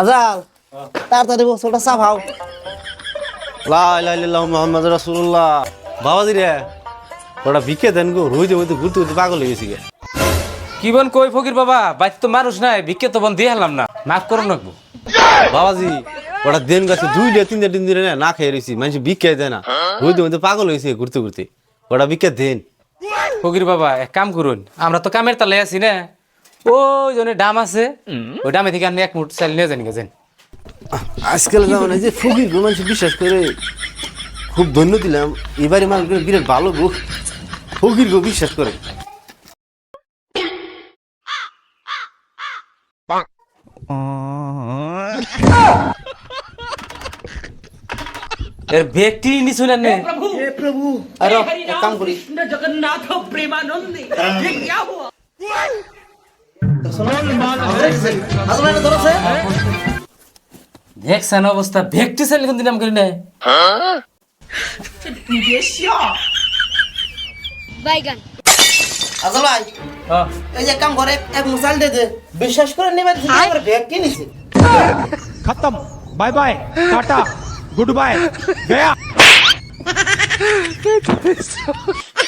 আজাল তাড়াতাড়ি বছরটা চাপাও। লা ইলাহা ইল্লাল্লাহু মুহাম্মাদুর রাসূলুল্লাহ। বাবাজি রে ওটা ভিক্ষে দেন গো রইতে হইতে ঘুরতে ঘুরতে পাগল হয়ে গেছি কি বন কই ফকির বাবা বাইর তো মানুষ নাই ভিক্ষে তো বন দিয়ে হলাম না মাফ করুন রাখব বাবাজি ওটা দেন গাছে দুই ডে তিন দিন দিনে না খেয়ে রয়েছি মানুষ ভিক্ষে দেয় না। রইতে হইতে পাগল হয়েছে ঘুরতে ঘুরতে। ওটা ভিক্ষে দেন। ফকির বাবা এক কাম করুন আমরা তো কামের তালে আছি না। ওই জন্য ডাম আছে ওই ডামে থেকে আপনি এক মুঠ চাল নিয়ে যান গেছেন আজকাল মানে যে ফকির গো মানুষ বিশ্বাস করে খুব ধন্য দিলাম এবারে মানুষ বিরাট ভালো গো ফকির গো বিশ্বাস করে এর ব্যক্তি নি শুনেন নে আরে এক কাম করি जगन्नाथ प्रेमानंद ये क्या हुआ আজাল এটা ধরছে দেখছেন অবস্থা ভেকটি সেল কিন্তু নাম করি না বাইগান। আজল ভাই যে কাম করে এক মুসাল দে দে বিশ্বাস করে নেবে আমার ব্যাগ খতম bye bye tata good bye Gaya